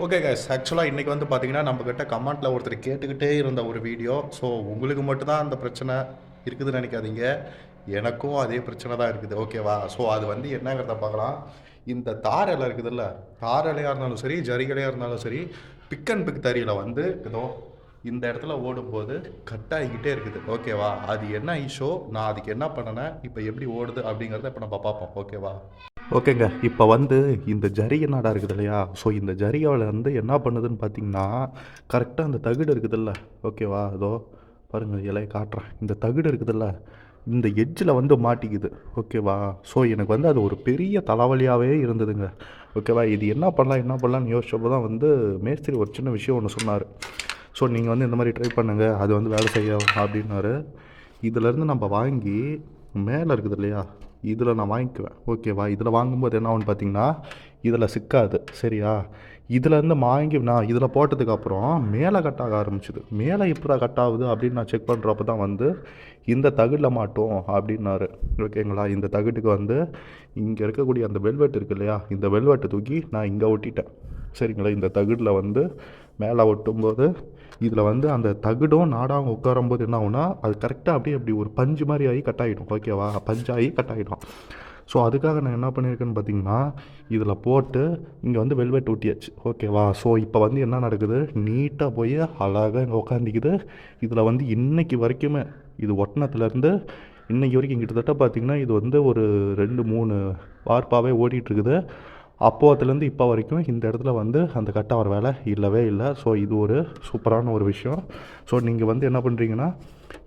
Okay guys ஆக்சுவலாக இன்றைக்கி வந்து பார்த்தீங்கன்னா நம்மக்கிட்ட கமெண்ட்டில் ஒருத்தர் கேட்டுக்கிட்டே இருந்த ஒரு வீடியோ ஸோ உங்களுக்கு மட்டும்தான் அந்த பிரச்சனை இருக்குதுன்னு நினைக்காதீங்க. எனக்கும் அதே பிரச்சனை தான் இருக்குது. ஓகேவா ஸோ அது வந்து என்னங்கிறத பார்க்கலாம். இந்த தார் இலை இருக்குதுல்ல? தார் இலையாக இருந்தாலும் சரி ஜரி இலையாக இருந்தாலும் சரி பிக் அண்ட் பிக் தறியில் வந்து ஏதோ இந்த இடத்துல ஓடும்போது கட் ஆகிக்கிட்டே இருக்குது ஓகேவா அது என்ன இஷ்யூ நான் அதுக்கு என்ன பண்ணினேன்? இப்போ எப்படி ஓடுது அப்படிங்கிறத இப்போ நம்ம பார்ப்போம். ஓகேவா ஓகேங்க இப்போ வந்து இந்த ஜரிய நாடாக இருக்குது இல்லையா? ஸோ இந்த ஜரியாவில் வந்து என்ன பண்ணுதுன்னு பார்த்தீங்கன்னா கரெக்டாக அந்த தகுடு இருக்குதுல்ல. ஓகேவா? அதோ பாருங்கள் இலையை காட்டுறேன். இந்த தகுடு இருக்குதுல்ல இந்த எட்ஜில் வந்து மாட்டிக்குது. ஓகேவா? ஸோ எனக்கு வந்து அது ஒரு பெரிய தலைவலியாகவே இருந்ததுங்க. ஓகேவா? இது என்ன பண்ணலாம் என்ன பண்ணலாம்னு யோசிச்சப்போ தான் வந்து மேஸ்திரி ஒரு சின்ன விஷயம் ஒன்று சொன்னார். ஸோ நீங்கள் வந்து இந்த மாதிரி ட்ரை பண்ணுங்கள் அது வந்து வேலை செய்யும் அப்படின்னாரு. இதிலேருந்து நம்ம வாங்கி மேலே இருக்குது இல்லையா? இதில் நான் வாங்கிக்குவேன். ஓகேவா இதில் வாங்கும்போது என்ன ஆகும்னு பார்த்தீங்கன்னா இதில் சிக்காது. சரியா? இதுலேருந்து வாங்கி நான் இதில் போட்டதுக்கப்புறம் மேலே கட் ஆக மேலே இப்படா கட் ஆகுது அப்படின்னு நான் செக் பண்ணுறப்ப தான் வந்து இந்த தகுடில் மாட்டோம் அப்படின்னாரு. ஓகேங்களா இந்த தகுட்டுக்கு வந்து இங்கே இருக்கக்கூடிய அந்த வெல்வெட் இருக்கு இல்லையா? இந்த வெல்வெட்டை தூக்கி நான் இங்கே ஒட்டிட்டேன். சரிங்களா? இந்த தகுடில் வந்து மேலே ஒட்டும்போது இதில் வந்து அந்த தகுடும் நாடாகவும் உட்காரும்போது என்ன ஆகும்னா அது கரெக்டாக அப்படியே அப்படி ஒரு பஞ்சு மாதிரி ஆகி கட் ஆகிடும் ஓகேவா பஞ்சாகி கட் ஆகிடும் ஸோ அதுக்காக நான் என்ன பண்ணியிருக்கேன்னு பார்த்தீங்கன்னா இதில் போட்டு இங்கே வந்து வெல்வெட் ஒட்டியாச்சு ஓகேவா ஸோ இப்போ வந்து என்ன நடக்குது? நீட்டாக போய் அழகாக இங்கே உட்காந்துக்குது இதில் வந்து இன்னைக்கு வரைக்குமே இது ஒட்டினத்துலேருந்து இன்றைக்கி வரைக்கும் கிட்டத்தட்ட பார்த்தீங்கன்னா இது வந்து ஒரு ரெண்டு மூணு வார்ப்பாகவே ஓடிட்டுருக்குது அப்போத்துலேருந்து இப்போ வரைக்கும் இந்த இடத்துல வந்து அந்த கட்டாகிற வேலை இல்லவே இல்லை. ஸோ இது ஒரு சூப்பரான ஒரு விஷயம். ஸோ நீங்கள் வந்து என்ன பண்ணுறீங்கன்னா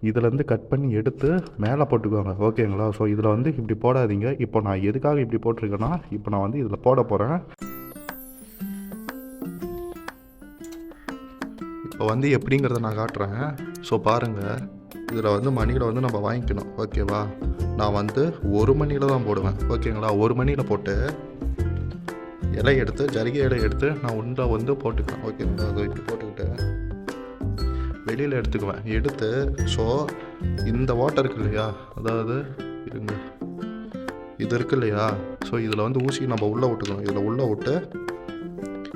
இதுலேருந்து கட் பண்ணி எடுத்து மேலே போட்டுக்கோங்க. ஓகேங்களா? ஸோ இதில் வந்து இப்படி போடாதீங்க. இப்போ நான் எதுக்காக இப்படி போட்டிருக்கேன்னா இப்போ நான் வந்து இதில் போட போகிறேன். இப்போ வந்து எப்படிங்கிறத நான் காட்டுறேன். ஸோ பாருங்கள் இதில் வந்து மணியில் வந்து நம்ம வாங்கிக்கணும். ஓகேவா? நான் வந்து ஒரு மணியில் தான் போடுவேன். ஓகேங்களா? ஒரு மணியில் போட்டு இலை எடுத்து ஜரிகை இலை எடுத்து நான் உண்டை வந்து போட்டுக்குவேன் ஓகேங்களா அதை இப்படி போட்டுக்கிட்டு வெளியில் எடுத்துக்குவேன். எடுத்து ஸோ இந்த வாட்டர் இருக்கு இல்லையா? அதாவது இருங்க. இது இருக்கு இல்லையா? ஸோ இதில் வந்து ஊசி நம்ம உள்ளே விட்டுக்கணும் இதில் உள்ளே விட்டு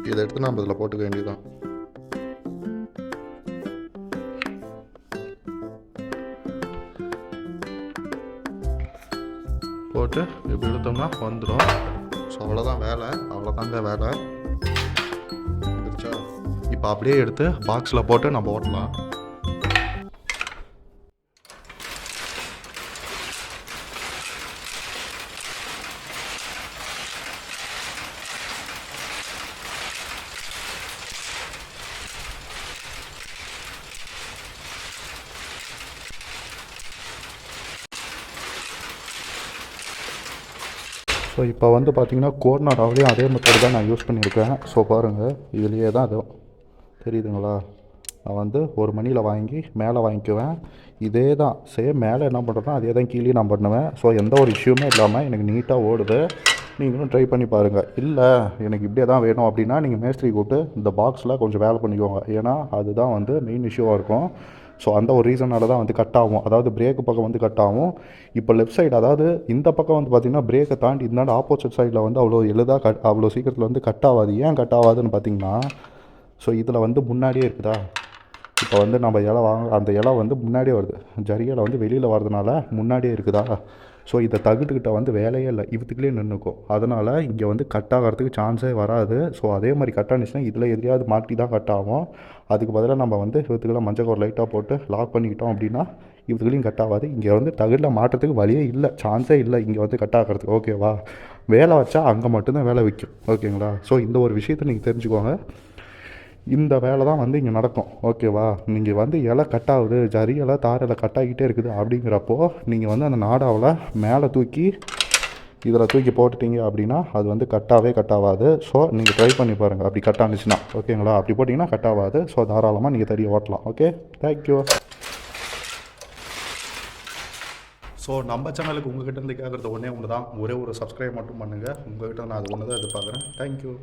இதை எடுத்து நம்ம இதில் போட்டுக்க வேண்டியதுதான். போட்டு இப்படி எடுத்தோம்னா வந்துடும் ஸோ அவ்வளோதான் வேலை அவ்வளோதாங்க வேலை. இப்போ அப்படியே எடுத்து பாக்ஸில் போட்டு நம்ம ஓட்டலாம். ஸோ இப்போ வந்து பார்த்தீங்கன்னா கோர்னராகலையும் அதே மெத்தட் தான் நான் யூஸ் பண்ணியிருக்கேன். ஸோ பாருங்கள் இதுலேயே தான் அது தெரியுதுங்களா? நான் வந்து ஒரு மணியில் வாங்கி மேலே வாங்கிக்குவேன். இதே தான் சேம் மேலே என்ன பண்ணுறேன்னா அதே தான் கீழே நான் பண்ணுவேன். ஸோ எந்த ஒரு இஷ்யூமே இல்லாமல் எனக்கு நீட்டாக ஓடுது. நீங்களும் ட்ரை பண்ணி பாருங்கள் இல்லை எனக்கு இப்படியே தான் வேணும் அப்படின்னா நீங்கள் மேஸ்திரி கூப்பிட்டு இந்த பாக்ஸில் கொஞ்சம் வேலை பண்ணிக்கோங்க. ஏன்னா அதுதான் வந்து மெயின் இஷ்யூவாக இருக்கும். ஸோ அந்த ஒரு ரீசனால தான் வந்து கட் ஆகும். அதாவது பிரேக்கு பக்கம் வந்து கட் ஆகும். இப்போ லெஃப்ட் சைடு அதாவது இந்த பக்கம் வந்து பார்த்திங்கன்னா பிரேக்கை தாண்டி இருந்தாலும் ஆப்போசிட் சைடில் வந்து அவ்வளோ எளிதாக கட் அவ்வளோ சீக்கிரத்தில் வந்து கட் ஆகாது. ஏன் கட் ஆகாதுன்னு பார்த்தீங்கன்னா ஸோ இதில் வந்து முன்னாடியே இருக்குதா? இப்போ வந்து நம்ம இலை வாங்க அந்த இலை வந்து முன்னாடியே வருது. ஜரிகளை வந்து வெளியில் வர்றதுனால முன்னாடியே இருக்குதா? ஸோ இதை தகுட்டுக்கிட்ட வந்து வேலையே இல்லை. இவத்துக்குள்ளே நின்றுக்கும் அதனால் இங்கே வந்து கட் ஆகிறதுக்கு சான்ஸே வராது. ஸோ அதே மாதிரி கட் ஆனிச்சுன்னா இதில் எதையாவது மாட்டி தான் கட் ஆகும். அதுக்கு பதிலாக நம்ம வந்து இவத்துக்கெல்லாம் மஞ்சள் ஒரு லைட்டாக போட்டு லாக் பண்ணிக்கிட்டோம் அப்படின்னா இவத்துக்குள்ளேயும் கட் ஆகாது. இங்கே வந்து தகுடில் மாட்டுறதுக்கு வழியே இல்லை. சான்ஸே இல்லை இங்கே வந்து கட் ஆகிறதுக்கு. ஓகேவா வேலை வச்சா அங்கே மட்டும்தான் வேலை விற்கும் ஓகேங்களா ஸோ இந்த ஒரு விஷயத்தை நீங்கள் தெரிஞ்சுக்கோங்க. இந்த வேலை தான் வந்து இங்கே நடக்கும். ஓகேவா நீங்கள் வந்து இலை கட் ஆகுது ஜரி இலை தார் இலை கட் ஆகிட்டே இருக்குது அப்படிங்கிறப்போ நீங்கள் வந்து அந்த நாடாவில் மேலே தூக்கி இதில் தூக்கி போட்டுட்டீங்க அப்படின்னா அது வந்து கட்டாகவே கட் ஆகாது ஸோ நீங்கள் ட்ரை பண்ணி பாருங்கள் அப்படி கட் ஆனிச்சுன்னா. ஓகேங்களா அப்படி போட்டிங்கன்னா கட் ஆகாது ஸோ தாராளமாக நீங்கள் தறியை ஓட்டலாம். ஓகே தேங்க்யூ ஸோ நம்ம சேனலுக்கு உங்ககிட்ட இருந்து கேட்குறது ஒன்றே ஒன்று தான் ஒரே ஒரு சப்ஸ்கிரைப் மட்டும் பண்ணுங்கள் உங்ககிட்ட நான் அது ஒன்று தான் எதிர்பார்க்குறேன் தேங்க்யூ